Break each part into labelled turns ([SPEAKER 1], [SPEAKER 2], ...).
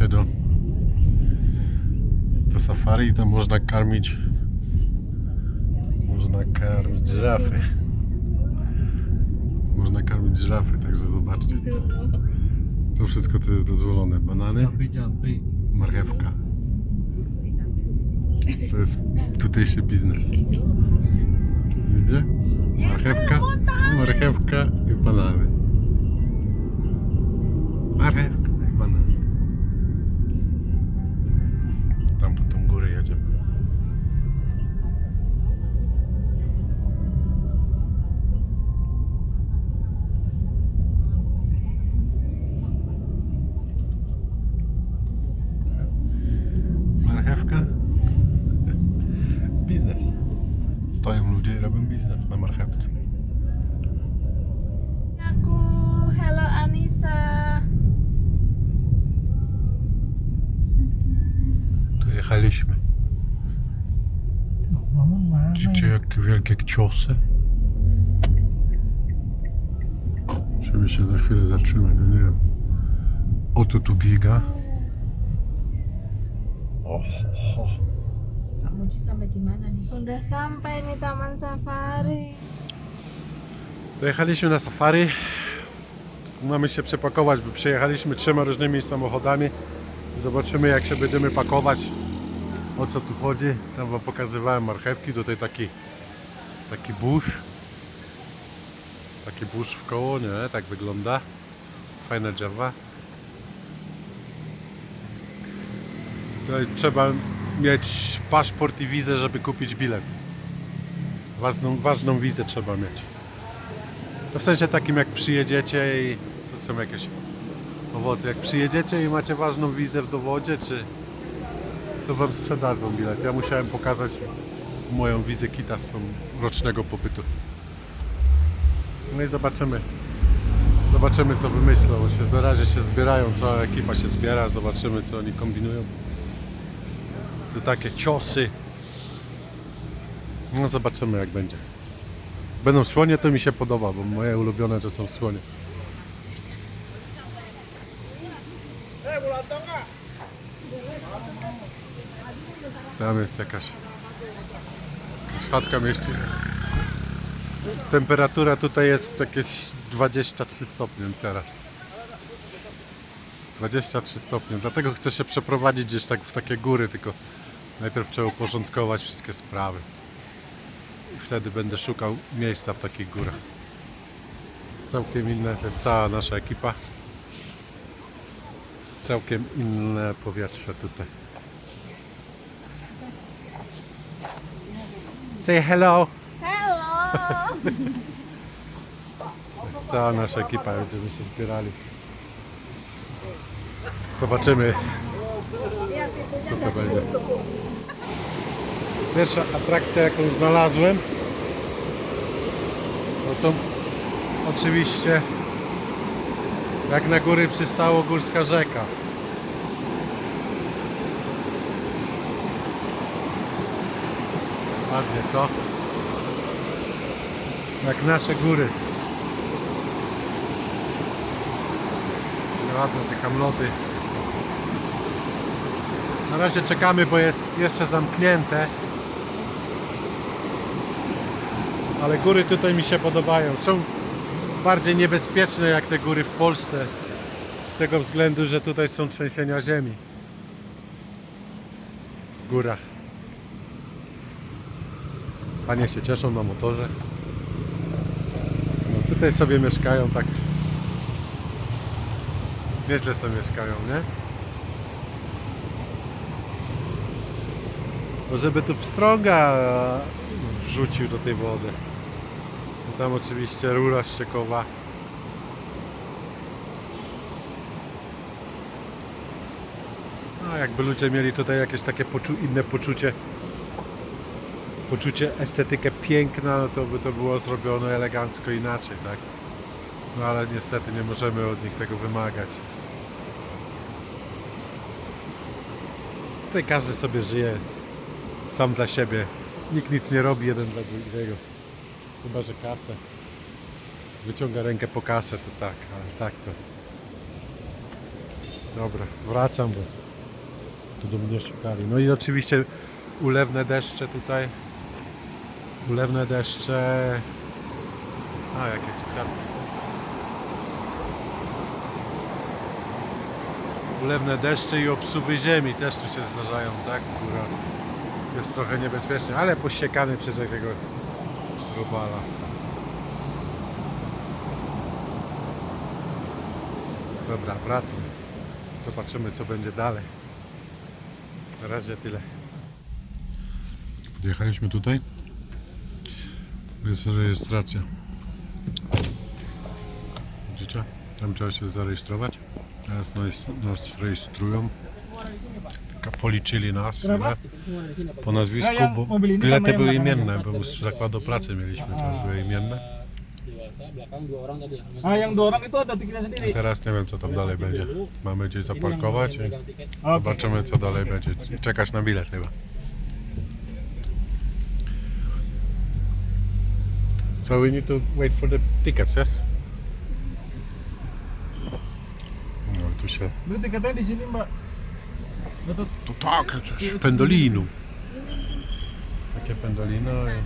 [SPEAKER 1] się do, do safari i tam można karmić można karmić żyrafy. Można karmić żyrafy, także zobaczcie. To wszystko co jest dozwolone. Banany, marchewka. To jest tutejszy biznes. Widzicie? Marchewka, marchewka i banany. Marchewka Widzicie jakie wielkie ciosy? Żeby się za chwilę zatrzymać, no nie wiem. Oto tu giga. Oh, oh.
[SPEAKER 2] Pak Muji sampai di mana nih?
[SPEAKER 3] Udah sampai nih Taman Safari.
[SPEAKER 1] Dojechaliśmy na safari. Mamy się przepakować, bo przejechaliśmy trzema różnymi samochodami. Zobaczymy jak się będziemy pakować. O co tu chodzi? Tam wam pokazywałem marchewki. Tutaj taki taki burz. Taki burz w koło, nie? Tak wygląda. Fajne drzewa. Tutaj trzeba mieć paszport i wizę, żeby kupić bilet. Ważną, ważną wizę trzeba mieć. To w sensie takim jak przyjedziecie i to są jakieś owoce. Jak przyjedziecie i macie ważną wizę w dowodzie, czy to wam sprzedadzą bilet. Ja musiałem pokazać moją wizę kita z tą rocznego pobytu. No i zobaczymy. Zobaczymy co wymyślą. Się na razie się zbierają, cała ekipa się zbiera, zobaczymy co oni kombinują. Tu takie ciosy. No zobaczymy jak będzie. Będą słonie, to mi się podoba, bo moje ulubione to są słonie. Tam jest jakaś chatka mieści. Temperatura tutaj jest jakieś 23 stopnie teraz. 23 stopnie, dlatego chcę się przeprowadzić gdzieś tak w takie góry, tylko najpierw trzeba uporządkować wszystkie sprawy. I wtedy będę szukał miejsca w takich górach. Jest całkiem inne, to jest cała nasza ekipa. Jest całkiem inne powietrze tutaj. Say hello!
[SPEAKER 3] Hello.
[SPEAKER 1] Jest cała nasza ekipa, będziemy się zbierali. Zobaczymy, co to będzie. Pierwsza atrakcja, jaką znalazłem, to są oczywiście, jak na góry przystało, górska rzeka. Ładnie, co? Jak nasze góry. Ładne te kamloty. Na razie czekamy, bo jest jeszcze zamknięte. Ale góry tutaj mi się podobają. Są bardziej niebezpieczne jak te góry w Polsce. Z tego względu, że tutaj są trzęsienia ziemi. W górach. Panie się cieszą na motorze. No tutaj sobie mieszkają tak. Nieźle sobie mieszkają, nie? Bo żeby tu pstrąga wrzucił do tej wody. No tam oczywiście rura ściekowa. No jakby ludzie mieli tutaj jakieś takie poczu inne poczucie poczucie estetykę piękna, no to by to było zrobione elegancko inaczej, tak? No ale niestety nie możemy od nich tego wymagać. Tutaj każdy sobie żyje sam dla siebie. Nikt nic nie robi jeden dla drugiego. Chyba, że kasę. Wyciąga rękę po kasę, to tak, ale tak to. Dobra, wracam, bo tu do mnie szukali. No i oczywiście ulewne deszcze tutaj. Ulewne deszcze. A, jakieś kwiaty. Ulewne deszcze i obsuwy ziemi też tu się zdarzają, tak? Góra jest trochę niebezpiecznie, ale posiekany przez jakiegoś robala. Dobra, wracam. Zobaczymy co będzie dalej. Na razie tyle. Podjechaliśmy tutaj. Jest rejestracja. Widzicie? Tam trzeba się zarejestrować. Teraz nas, nas rejestrują. Policzyli nas ile? po nazwisku, bo bilety były imienne, bo z zakładu pracy mieliśmy, to były imienne.
[SPEAKER 4] Ah, yang dua orang itu ada sendiri.
[SPEAKER 1] Teraz nie wiem co tam dalej będzie. Mamy gdzieś zaparkować i zobaczymy co dalej będzie. I Czekać na bilet chyba. So we need to wait for the tickets, yes? No tu się...
[SPEAKER 4] Itu tiketnya di sini, Mbak. Betul.
[SPEAKER 1] To tak, coś pendolinu. Takie pendolino i...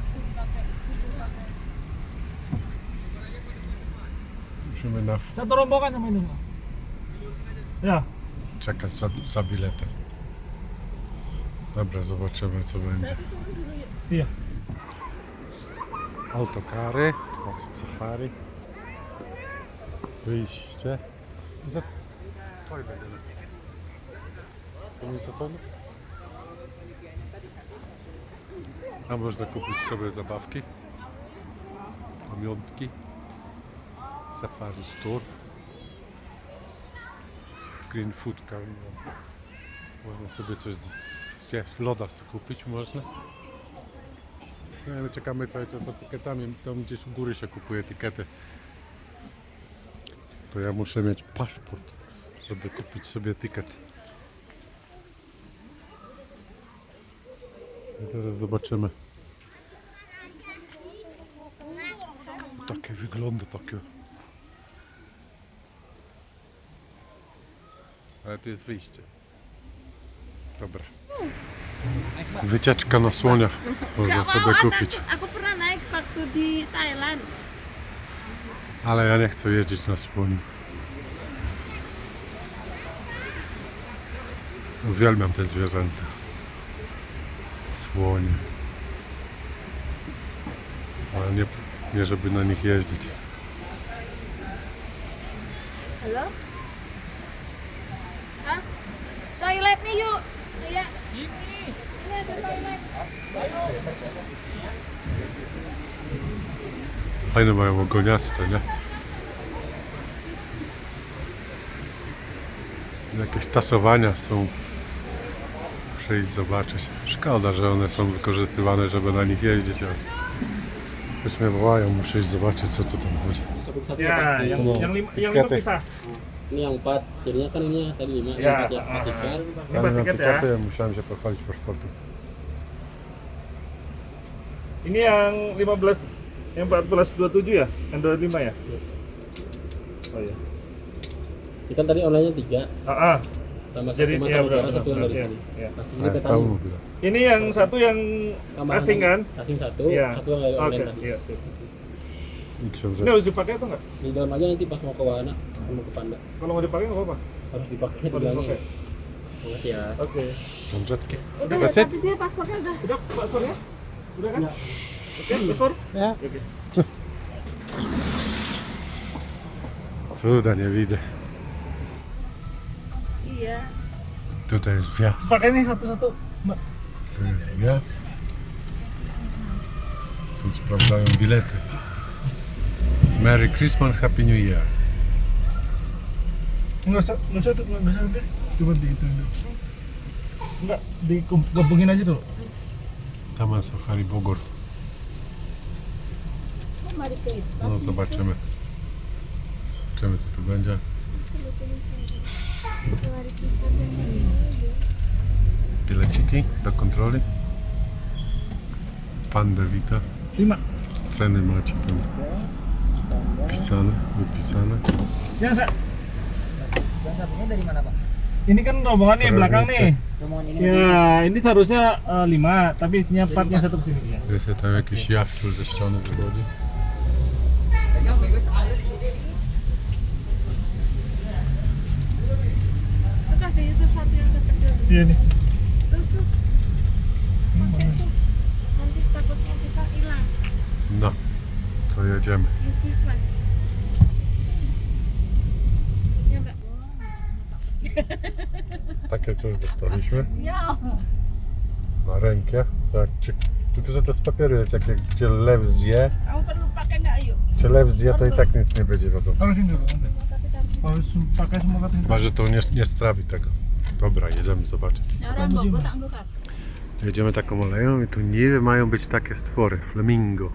[SPEAKER 1] Musimy na
[SPEAKER 4] Satu rombongan sama ini, Mbak. Ya.
[SPEAKER 1] czekać za, za biletem. Dobra, zobaczymy co będzie.
[SPEAKER 4] Iya.
[SPEAKER 1] Autokary, auto safari. Wyjście. I za... To nie za to? A można kupić sobie zabawki. Pamiątki. Safari Store. Green Food Carnival. Można sobie coś z, z loda sobie kupić można. No, my czekamy cały czas za etykietami. Tam gdzieś u góry się kupuje etykiety. To ja muszę mieć paszport, żeby kupić sobie etykiet. I zaraz zobaczymy. Takie wygląda takie. Ale tu jest wyjście. Dobra. Wycieczka na słoniach można sobie kupić. Ale ja nie chcę jeździć na słoni. Uwielbiam te zwierzęta. Słonie. Ale nie, nie żeby na nich jeździć.
[SPEAKER 3] Halo? Hah? Toilet nih yuk. Iya. Ini ada toilet.
[SPEAKER 1] Fajne mają ogoniaste, nie? Jakieś tasowania są. Muszę iść zobaczyć. Szkoda, że one są wykorzystywane, żeby na nich jeździć. ale Już mnie wołają, muszę iść zobaczyć co to tam chodzi.
[SPEAKER 4] Ya, yang yang lima yang lima
[SPEAKER 1] Tiketnya.
[SPEAKER 4] pisah.
[SPEAKER 5] Ini yang empat. Jadinya kan ini tadi lima. Ini
[SPEAKER 4] Ya,
[SPEAKER 5] empat ya. Empat
[SPEAKER 4] ah,
[SPEAKER 5] tiket.
[SPEAKER 4] Ini
[SPEAKER 1] Ale na
[SPEAKER 4] tiket ya.
[SPEAKER 1] musiałem się pochwalić paszportem.
[SPEAKER 4] Ini yang 15 yang 1427 ya? Yang 25 ya? Oh iya.
[SPEAKER 5] Ini kan tadi online-nya tiga.
[SPEAKER 4] Ah, ah.
[SPEAKER 5] Tambah satu
[SPEAKER 4] Jadi iya benar
[SPEAKER 5] utara,
[SPEAKER 4] benar.
[SPEAKER 5] satu yang dari
[SPEAKER 4] Iya,
[SPEAKER 5] sini.
[SPEAKER 4] iya.
[SPEAKER 5] Pas ini.
[SPEAKER 4] Ini yang satu yang
[SPEAKER 5] Tambahan
[SPEAKER 4] asing kan?
[SPEAKER 5] Asing satu,
[SPEAKER 4] Iya.
[SPEAKER 5] satu yang dari online tadi.
[SPEAKER 4] iya. Ini harus dipakai atau enggak?
[SPEAKER 5] Di dalam aja nanti pas mau ke Wahana, mau ke Panda.
[SPEAKER 4] Kalau mau dipakai nggak apa-apa.
[SPEAKER 5] Harus dipakai
[SPEAKER 4] Kalau
[SPEAKER 5] bilangnya.
[SPEAKER 4] dipakai.
[SPEAKER 5] Makasih ya.
[SPEAKER 4] Oke.
[SPEAKER 1] Książeczki.
[SPEAKER 3] Udah,
[SPEAKER 1] That's it?
[SPEAKER 3] tapi dia paspornya udah.
[SPEAKER 4] Udah paspornya? Udah kan? Oke, paspor?
[SPEAKER 1] Ja.
[SPEAKER 4] Oke.
[SPEAKER 1] Cuda nie widzę.
[SPEAKER 3] Iya.
[SPEAKER 1] Tutaj jest wjazd.
[SPEAKER 4] Pakai nih satu-satu, Mbak.
[SPEAKER 1] Tu jest wjazd. Tu sprawdzają bilety. Merry Christmas, Happy New Year.
[SPEAKER 4] Tuh, nggak usah deh. Coba di itu. Enggak, digabungin aja dulu.
[SPEAKER 1] Taman Safari Bogor. No zobaczymy. Zobaczymy co tu będzie. Bileciki do kontroli. Pan Dewita. Ceny macie tam pisane, wypisane.
[SPEAKER 4] Ya, Sa.
[SPEAKER 5] Yang satunya dari mana pak?
[SPEAKER 4] Ini kan rombongan nih
[SPEAKER 1] Setelah
[SPEAKER 4] belakang
[SPEAKER 1] ngecek.
[SPEAKER 4] nih.
[SPEAKER 5] Rombongan ini
[SPEAKER 4] Ya, ini seharusnya eh, lima, tapi isinya empatnya satu kesini ya.
[SPEAKER 1] Jest tam jakiś jawczur ze ściany wychodzi.
[SPEAKER 3] Itu kasih Yusuf satu yang kecil dulu.
[SPEAKER 4] Iya nih.
[SPEAKER 3] Terus Yusuf, pakai Yusuf. Nanti takutnya kita hilang.
[SPEAKER 1] No, to jedziemy.
[SPEAKER 3] Use this one. Ya enggak?
[SPEAKER 1] Takie coś dostaliśmy
[SPEAKER 3] Ya.
[SPEAKER 1] na rękę. Tak, czy, tylko, że to z papieru jest, jak, jak gdzie lew zje,
[SPEAKER 2] ayo?
[SPEAKER 1] czy lew zje, to i tak nic nie będzie wiadomo.
[SPEAKER 4] Nanti. Harus pakai semua kata
[SPEAKER 1] Chyba, że to nie, nie strawi tego. Dobra, jedziemy zobaczyć. Jedziemy taką aleją i tu niby mają być takie stwory. Flamingo.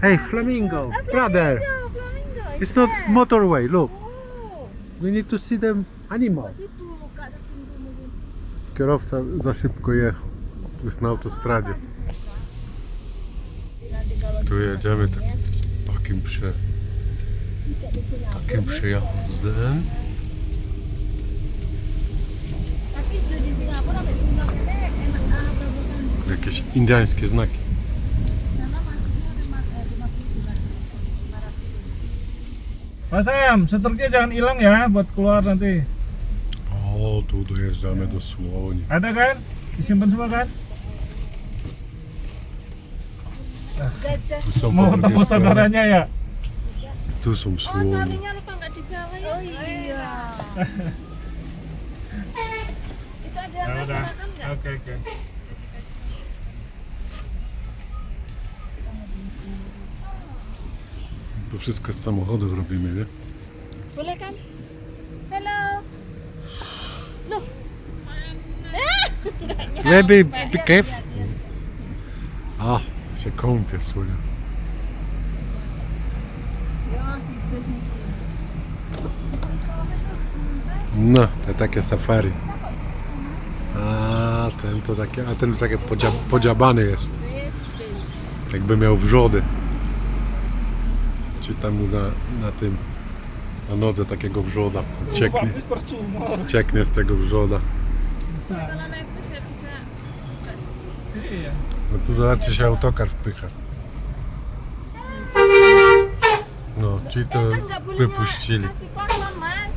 [SPEAKER 1] Hey, flamingo! Brother! It's not motorway, look. We need to see them animal. Kierowca za szybko jechał. Jest na autostradzie. Tu jedziemy tak, takim prze... Takim przejazdem. Jakieś indyjskie znaki.
[SPEAKER 4] Mas Sam, setruknya jangan hilang ya buat keluar nanti.
[SPEAKER 1] O, tu dojeżdżamy do słoni.
[SPEAKER 4] Ada kan? Disimpan semua kan?
[SPEAKER 3] Gajah.
[SPEAKER 1] Tu są
[SPEAKER 4] Mau
[SPEAKER 1] po drugiej stronie.
[SPEAKER 4] ya?
[SPEAKER 1] Tu są
[SPEAKER 3] Oh,
[SPEAKER 1] słoni.
[SPEAKER 3] sarinya lupa nggak dibawa ya? Oh iya. Itu ada yang
[SPEAKER 4] Ya
[SPEAKER 3] ngasih
[SPEAKER 4] udah.
[SPEAKER 3] makan nggak?
[SPEAKER 4] Oke oke.
[SPEAKER 1] To wszystko z samochodów robimy?
[SPEAKER 3] Boleh kan? Hello. Loh. Mana?
[SPEAKER 1] Baby, be careful. A, się kąpie, słonia. No, to takie safari. A, ten to takie, a ten takie podzia, podziabany jest. Jakby miał wrzody. Czy tam na, na tym, na nodze takiego wrzoda. Cieknie, cieknie z tego wrzoda. No tu zobaczcie się autokar wpycha. No, ci to wypuścili.
[SPEAKER 3] mas.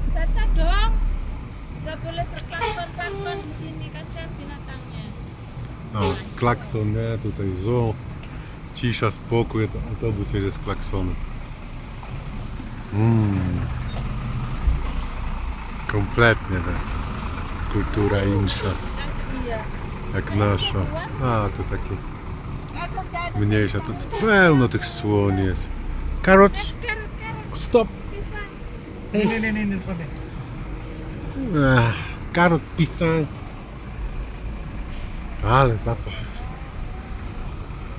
[SPEAKER 1] No, klakson, nie, tutaj zoo. Cisza, spokój, to autobus jedzie z klaksonem. Mm. Kompletnie tak. Kultura insza. Jak nasza. A, to takie mniejsza, to pełno tych słoni jest.
[SPEAKER 3] Carrot
[SPEAKER 1] stop!
[SPEAKER 4] nih nih depan nih.
[SPEAKER 1] Ach, Karot pisang. Ale zapach.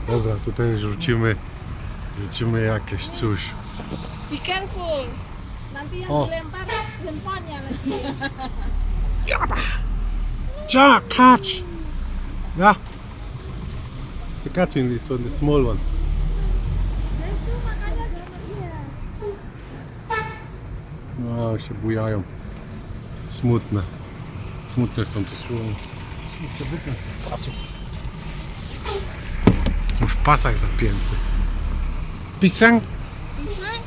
[SPEAKER 1] Dobra, tutaj rzucimy, rzucimy jakieś coś.
[SPEAKER 3] Be careful. Nanti yang dilempar handphonenya lagi.
[SPEAKER 1] Ja, catch! Ja. It's a catch in this one, the small one.
[SPEAKER 3] Nah itu makanya iya.
[SPEAKER 1] No, się bujają. Smutne. Smutne są te słonie. Muszę wypiąć z pasów. Są w pasach zapięty. Pisang?
[SPEAKER 3] Pisang.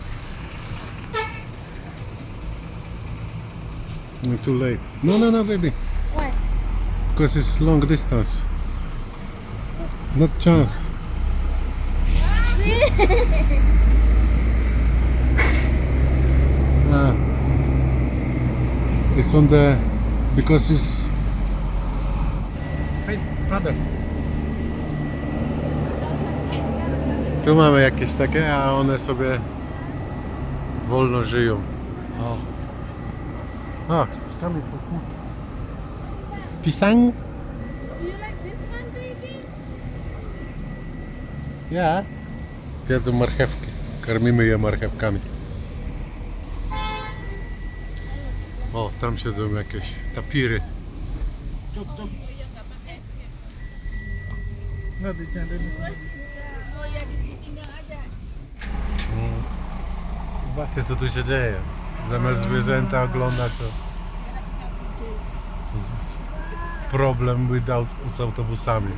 [SPEAKER 1] No too late. No, no, no, baby. Because it's long distance. Not chance. Ah. It's on the because it's. Hey, brother. Tu mamy jakieś takie, a one sobie wolno żyją. O. A, tam jest Pisang?
[SPEAKER 3] Do you like this one, baby?
[SPEAKER 1] Ja. Jedzą marchewki. Karmimy je marchewkami. O, tam siedzą jakieś tapiry. Zobaczcie co tu się dzieje. Zamiast zwierzęta oglądać to, to jest problem z autobusami.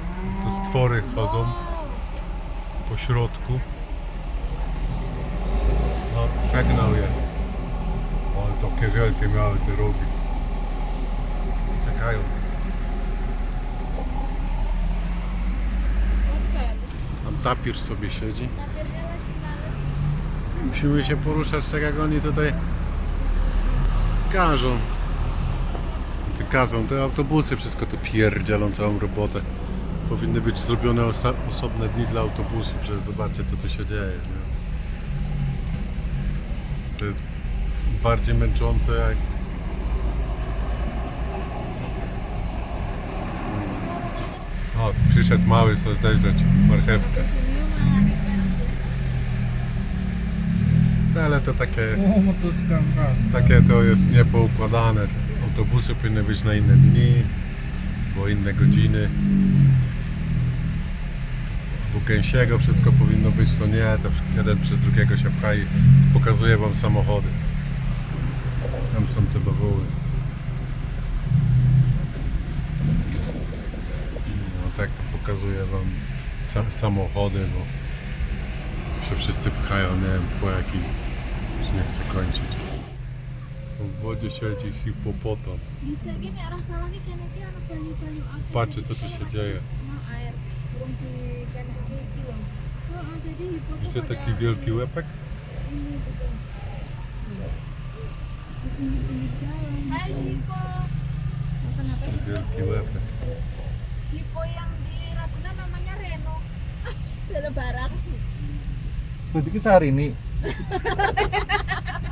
[SPEAKER 1] Tu stwory chodzą po środku. No, przegnał je. Ale takie wielkie miały te rogi. Czekają. Tam tapir sobie siedzi. Musimy się poruszać tak jak oni tutaj każą. Każą, te autobusy wszystko to pierdzielą całą robotę. Powinny być zrobione osobne dni dla autobusów, przecież zobaczcie co tu się dzieje. Nie? To jest bardziej męczące jak... O, przyszedł mały sobie zeźleć marchewkę. No, ale to takie...
[SPEAKER 4] Kan.
[SPEAKER 1] Takie to jest niepoukładane. Autobusy powinny być na inne dni, bo inne godziny. Bo gęsiego wszystko powinno być, to nie, to jeden przez drugiego się pcha i pokazuję wam samochody. Tam są te bawoły. No tak to pokazuję wam sa samochody, bo się wszyscy pchają, nie wiem po jakim, już nie chcę kończyć. Wodzie siedzi hipopotam. Patrzcie co tu się dzieje. Widzicie taki wielki łepek?
[SPEAKER 3] ini sih?
[SPEAKER 1] Wielki łepek.
[SPEAKER 3] Hipo yang di Ragunan namanya Reno. Ada barang.
[SPEAKER 4] Berarti ke Sari nih.